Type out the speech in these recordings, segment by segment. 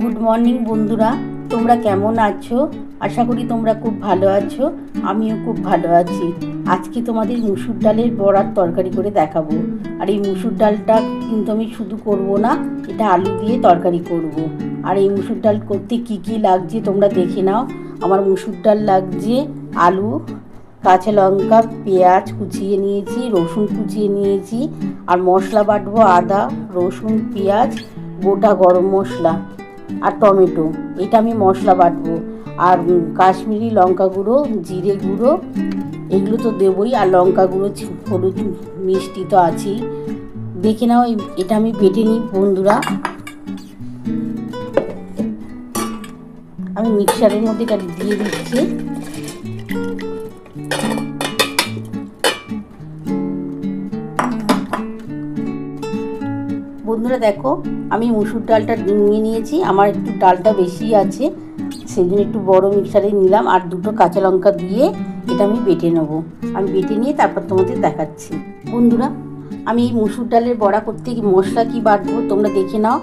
Good morning বন্ধুরা। তোমরা কেমন আছো? আশা করি তোমরা খুব ভালো আছো। আমিও খুব ভালো আছি। আজকে তোমাদের মুসুর ডালের বড়ার তরকারি করে দেখাবো। আর এই মুসুর ডালটা কিন্তু আমি শুধু করব না, এটা আলু দিয়ে তরকারি করব। আর এই মুসুর ডাল করতে কি কি লাগছে তোমরা দেখে নাও। আমার মুসুর ডাল লাগছে আলু, কাঁচা লঙ্কা, পেঁয়াজ কুচিয়ে নিয়েছি, রসুন কুচিয়ে নিয়েছি। আর মশলা বাটবো আদা, রসুন, পেঁয়াজ, গোটা গরম মশলা। আর টমেটো, এটা আমি মশলা বাটবো। আর কাশ্মীরি লঙ্কা গুঁড়ো, জিরে গুঁড়ো, এগুলো তো দেবই। আর লঙ্কা গুঁড়ো হলুদ মিষ্টি তো আছেই। দেখে নাও এটা আমি বেটে নিই, বন্ধুরা। আমি মিক্সারের মধ্যে এটা দিয়ে দিচ্ছি। বন্ধুরা দেখো, আমি মুসুর ডালটা নিয়ে নিয়েছি। আমার একটু ডালটা বেশি আছে সেই জন্য একটু বড় মিক্সারে নিলাম আর দুটো কাঁচা লঙ্কা দিয়ে এটা আমি বেটে নেব। আমি বেটে নিয়ে তারপর তোমাদের দেখাচ্ছি। বন্ধুরা, আমি এই মুসুর ডালের বড়া করতে মশলা কি বাটবো তোমরা দেখে নাও।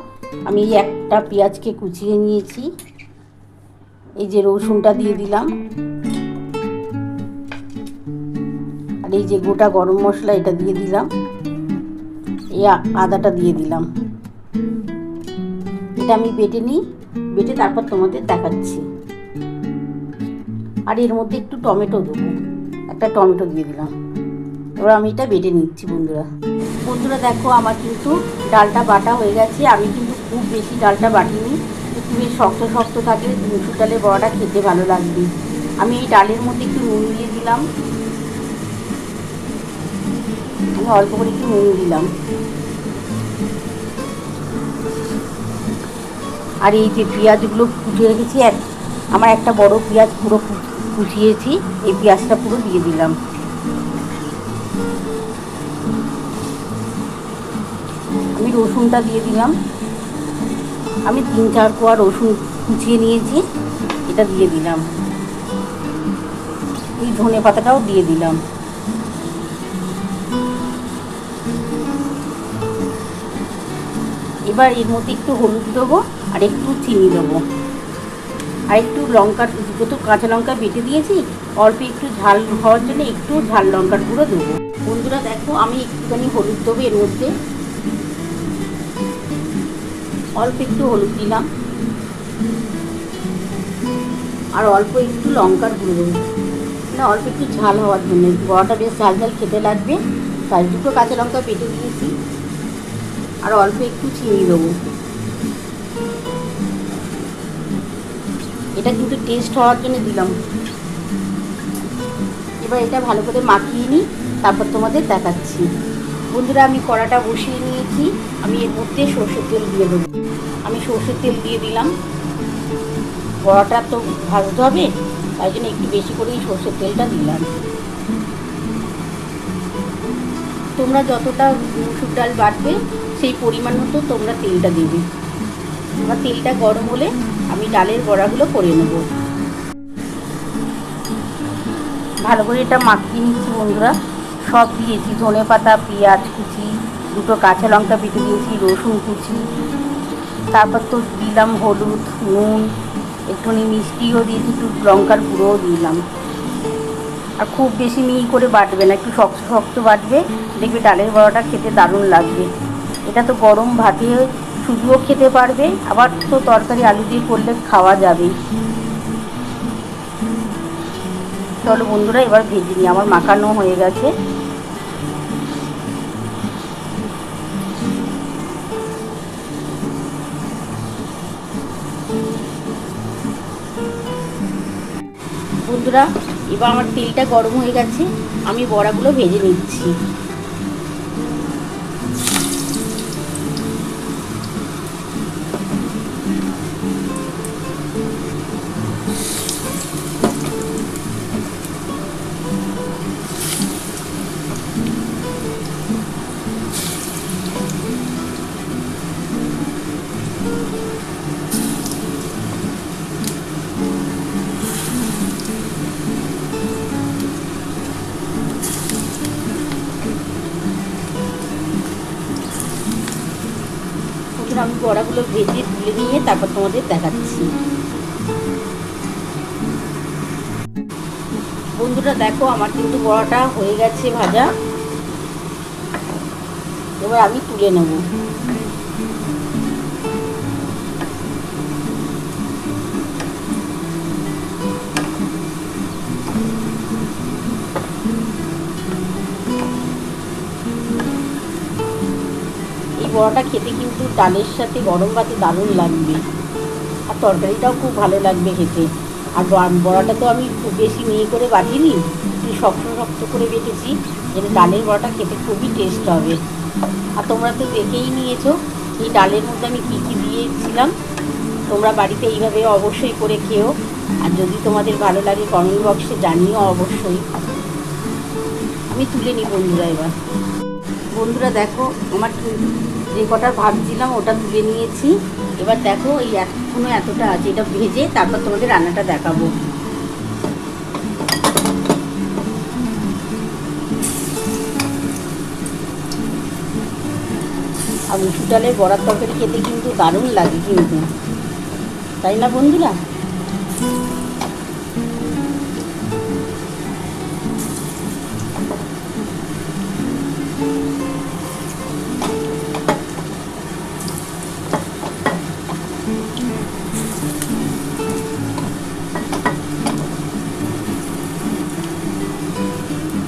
আমি এই একটা পেঁয়াজকে কুচিয়ে নিয়েছি। এই যে রসুনটা দিয়ে দিলাম। আর এই যে গোটা গরম মশলা এটা দিয়ে দিলাম। আদাটা দিয়ে দিলাম। এটা আমি বেটে নিই, বেটে তারপর তোমাদের দেখাচ্ছি। আর এর মধ্যে একটু টমেটো দেবো। একটা টমেটো দিয়ে দিলাম। এবার আমি এটা বেটে নিচ্ছি, বন্ধুরা। বন্ধুরা, দেখো আমার কিন্তু ডালটা বাটা হয়ে গেছে। আমি কিন্তু খুব বেশি ডালটা বাটিনি। একটু বেশ শক্ত শক্ত থাকে। মুসুর ডালের বড়াটা খেতে ভালো লাগবে। আমি এই ডালের মধ্যে একটু নুন দিয়ে দিলাম। অল্প করে একটু নুন দিলাম। আর এই যে পেঁয়াজগুলো কুচিয়ে রেখেছি, এক, আমার একটা বড় পেঁয়াজ পুরো কুচিয়েছি, এই পেঁয়াজটা পুরো দিয়ে দিলাম। আমি রসুনটা দিয়ে দিলাম। আমি তিন, চার কোয়া রসুন কুচিয়ে নিয়েছি, এটা দিয়ে দিলাম। এই ধনে পাতাটাও দিয়ে দিলাম। এবার এর মধ্যে একটু হলুদ দেবো আর একটু চিনি দেবো। আর একটু লঙ্কার দুটো কাঁচা লঙ্কা বেটে দিয়েছি, অল্প একটু ঝাল হওয়ার জন্য একটু ঝাল লঙ্কার গুঁড়ো দেবো। বন্ধুরা দেখো, আমি একটুখানি হলুদ দেবো এর মধ্যে। অল্প একটু হলুদ দিলাম। আর অল্প একটু লঙ্কার গুঁড়ো দেবো। না, অল্প একটু ঝাল হওয়ার জন্য। বড়াটা বেশ ঝাল ঝাল খেতে লাগবে। তাই দুটো কাঁচা লঙ্কা বেটে দিয়েছি। আর অল্প একটু চিনি দেবো। এটা কিন্তু টেস্ট হওয়ার জন্য দিলাম। এবার এটা ভালো করে মাখিয়ে নিই, তারপর তোমাদের দেখাচ্ছি। বন্ধুরা, আমি কড়াটা বসিয়ে নিয়েছি। আমি এর মধ্যে সর্ষের তেল দিয়ে দেবো। আমি সর্ষের তেল দিয়ে দিলাম। বড়াটা তো ভাজতে হবে, তাই জন্য একটু বেশি করেই সর্ষের তেলটা দিলাম। তোমরা যতটা মুসুর ডাল বাটবে সেই পরিমাণ মতো তোমরা তেলটা দেবে। আমার তেলটা গরম হলে আমি ডালের বড়াগুলো করে নেব। ভালো করে এটা মাখিয়ে নিচ্ছি বন্ধুরা। সব দিয়েছি ধনে পাতা, পেঁয়াজ কুচি, দুটো কাঁচা লঙ্কা বেটে দিয়েছি, রসুন কুচি। তারপর তো দিলাম হলুদ, নুন, একটুখানি মিষ্টিও দিয়েছি একটু লঙ্কার গুঁড়োও দিলাম। আর খুব বেশি মিহি করে বাটবে না, একটু শক্ত শক্ত বাটবে, দেখবে ডালের বড়াটা খেতে দারুণ লাগবে। এটা তো গরম ভাতে শুধুও খেতে পারবে, আবার তো তরকারি আলু দিয়ে করলে খাওয়া যাবে। চলো বন্ধুরা, এবার ভেজে নিই। আমার মাখানো হয়ে গেছে। বন্ধুরা, এবার আমার তেলটা গরম হয়ে গেছে। আমি বড়াগুলো ভেজে নিচ্ছি। বড়াগুলো ভেজে তুলে নিয়ে তারপর তোমাদের দেখাচ্ছি। বন্ধুরা দেখো, আমার কিন্তু বড়াটা হয়ে গেছে ভাজা। এবার আমি তুলে নেব। বড়াটা খেতে কিন্তু ডালের সাথে গরম ভাতে দারুণ লাগবে। আর তরকারিটাও খুব ভালো লাগবে খেতে। আর বড়াটা তো আমি খুব বেশি মিহি করে বাটিনি, একটু শক্ত শক্ত করে বেঁধেছি যেটা ডালের বড়াটা খেতে খুবই টেস্ট হবে। আর তোমরা তো দেখেই নিয়েছো, এই ডালের মধ্যে আমি কী কী দিয়েছিলাম? তোমরা বাড়িতে এইভাবে অবশ্যই করে খেও। আর যদি তোমাদের ভালো লাগে কমেন্ট বক্সে জানিও অবশ্যই। আমি তুলে নিই বন্ধুরা এবার। বন্ধুরা দেখো, আমার যে কটা ভাবছিলাম ওটা তুলে নিয়েছি। এবার দেখো এই এখনও এতটা আছে, এটা ভেজে তারপর তোমাদের রান্নাটা দেখাবো। আর মুসুর ডালের বড়ার তরকারি খেতে কিন্তু দারুণ লাগে কিন্তু। তাই না বন্ধুরা?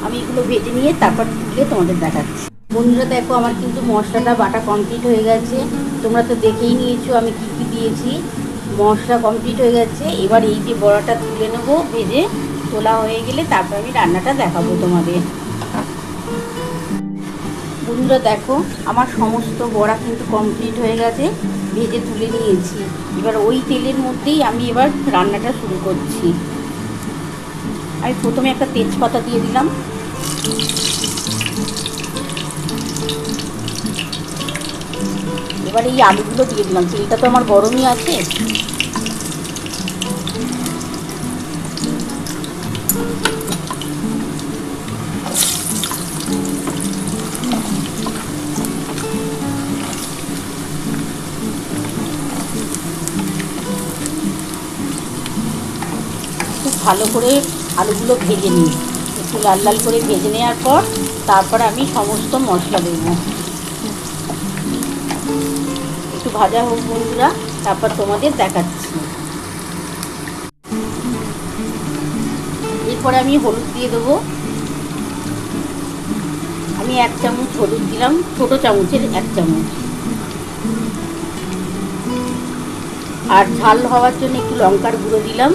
আমি এগুলো ভেজে নিয়ে তারপর তুলে তোমাদের দেখাচ্ছি। বন্ধুরা, দেখো আমার কিন্তু মশলাটা, বাটা কমপ্লিট হয়ে গেছে। তোমরা তো দেখেই নিয়েছো আমি কি কি দিয়েছি। মশলা কমপ্লিট হয়ে গেছে। এবার এই যে বড়াটা তুলে নেব, ভেজে তোলা হয়ে গেলে তারপর আমি রান্নাটা দেখাবো তোমাদের। বন্ধুরা দেখো, আমার সমস্ত বড়া কিন্তু কমপ্লিট হয়ে গেছে, ভেজে তুলে নিয়েছি। এবার ওই তেলের মধ্যেই আমি এবার রান্নাটা শুরু করছি। আমি প্রথমে একটা তেজপাতা দিয়ে দিলাম। এবার এই আলুগুলো দিয়ে দিলাম। তেলটা তো আমার গরমই আছে। ভালো করে আলুগুলো ভেজে নিই। একটু লাল লাল করে ভেজে নেওয়ার পর তারপর আমি সমস্ত মশলা দেব। একটু ভাজা হোক বন্ধুরা, তারপর তোমাদের দেখাচ্ছি। এরপরে আমি হলুদ দিয়ে দেবো। আমি এক চামচ হলুদ দিলাম, ছোটো চামচের এক চামচ। আর ঝাল হওয়ার জন্য একটু লঙ্কার গুঁড়ো দিলাম।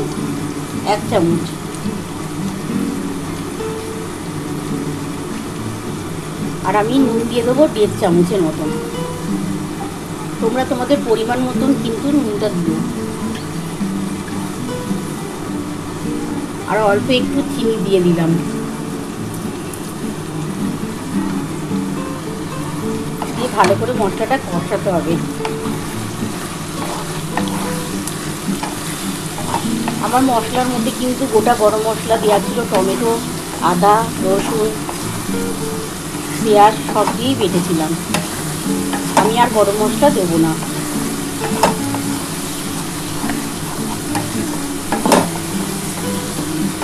এক চামচ। আর আমি নুন দিয়ে দেবো দেড় চামচের মতন। তোমরা তোমাদের পরিমাণ মতন কিন্তু নুনটা দিও। আর অল্প একটু চিনি দিয়ে দিলাম। দিয়ে ভালো করে মশলাটা কষাতে হবে। আমার মশলার মধ্যে কিন্তু গোটা গরম মশলা দেওয়া ছিল টমেটো, আদা, রসুন, পেঁয়াজ সব দিয়েই বেটেছিলাম। আমি আর গরম মশলা দেবো না।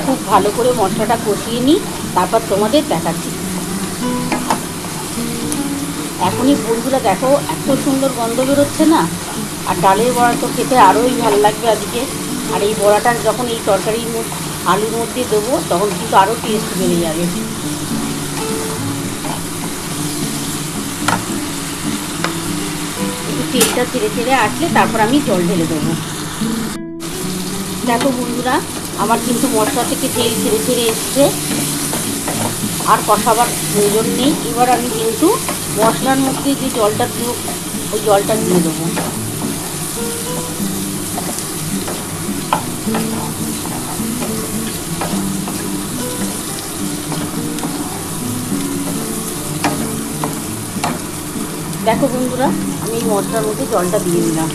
খুব ভালো করে মশলাটা কষিয়ে নিই, তারপর তোমাদের দেখাচ্ছি। এখনই বন্ধুরা দেখো, এত সুন্দর গন্ধ বেরোচ্ছে না? আর ডালের বড়া তো খেতে আরোই ভালো লাগবে আজকে। আর এই বড়াটা যখন এই তরকারির আলুর মধ্যে দেবো, তখন কিন্তু আরও টেস্ট বেড়ে যাবে। তেলটা ছেড়ে ছেড়ে আসলে তারপর আমি জল ঢেলে দেবো। দেখো বন্ধুরা, আমার কিন্তু মশলা থেকে তেল ছেড়ে ছেড়ে এসছে। আর কষাবার প্রয়োজন নেই। এবার আমি কিন্তু মশলার মধ্যে যে জলটা দিল ওই জলটা দিয়ে দেবো। দেখো বন্ধুরা, আমি এই মশলার মধ্যে জলটা দিয়ে দিলাম।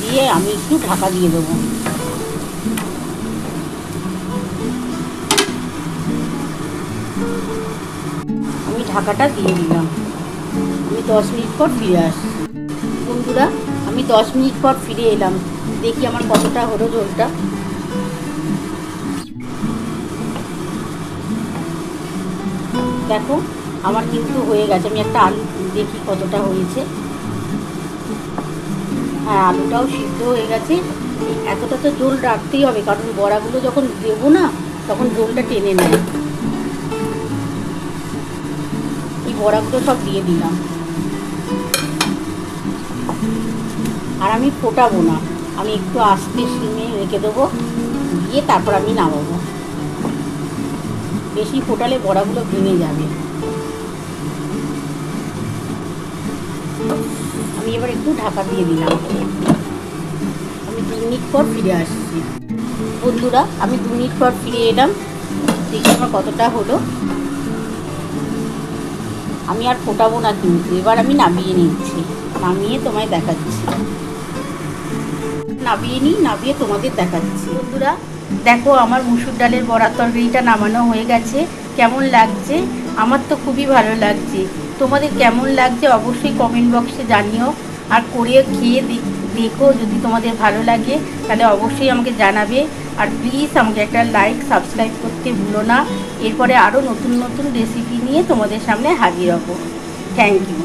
দিয়ে আমি একটু ঢাকা দিয়ে দেবো। আমি ঢাকাটা দিয়ে দিলাম। আমি দশ মিনিট পর ফিরে আসছি। বন্ধুরা, আমি দশ মিনিট পর ফিরে এলাম। দেখি আমার কতটা হলো ঝোলটা। দেখো, আমার কিন্তু হয়ে গেছে। আমি একটা আলু দেখি কতটা হয়েছে। হ্যাঁ আলুটাও সিদ্ধ হয়ে গেছে। এতটা তো জল রাখতেই হবে, কারণ বড়াগুলো যখন দেবো না, তখন জলটা টেনে নেয়। এই বড়াগুলো সব দিয়ে দিলাম। আর আমি ফোটাবো না। আমি একটু আস্তে সিমে রেখে দেবো, দিয়ে তারপর আমি নামাবো। বেশি ফোটালে বড়াগুলো ভেঙে যাবে। আমি এবার একটু ঢাকা দিয়ে দিলাম। আমি দু মিনিট পর ফিরে আসছি। বন্ধুরা, আমি দু মিনিট পর ফিরে এলাম। দেখি আমার কতটা হলো। আমি আর ফোটাবো না কিন্তু, এবার আমি নামিয়ে নিচ্ছি। নামিয়ে তোমায় দেখাচ্ছি। নামিয়ে নিই, নামিয়ে তোমাদের দেখাচ্ছি। বন্ধুরা দেখো, আমার মুসুর ডালের বড়ার তরকারিটা নামানো হয়ে গেছে। কেমন লাগছে? আমার তো খুবই ভালো লাগছে। তোমাদের কেমন লাগছে অবশ্যই কমেন্ট বক্সে জানিও। আর করে খেয়ে দেখো যদি তোমাদের ভালো লাগে, তাহলে অবশ্যই আমাকে জানাবে। আর প্লিজ আমাকে একটা লাইক সাবস্ক্রাইব করতে ভুলো না। এরপরে আরও নতুন নতুন রেসিপি নিয়ে তোমাদের সামনে হাজির হব। Thank you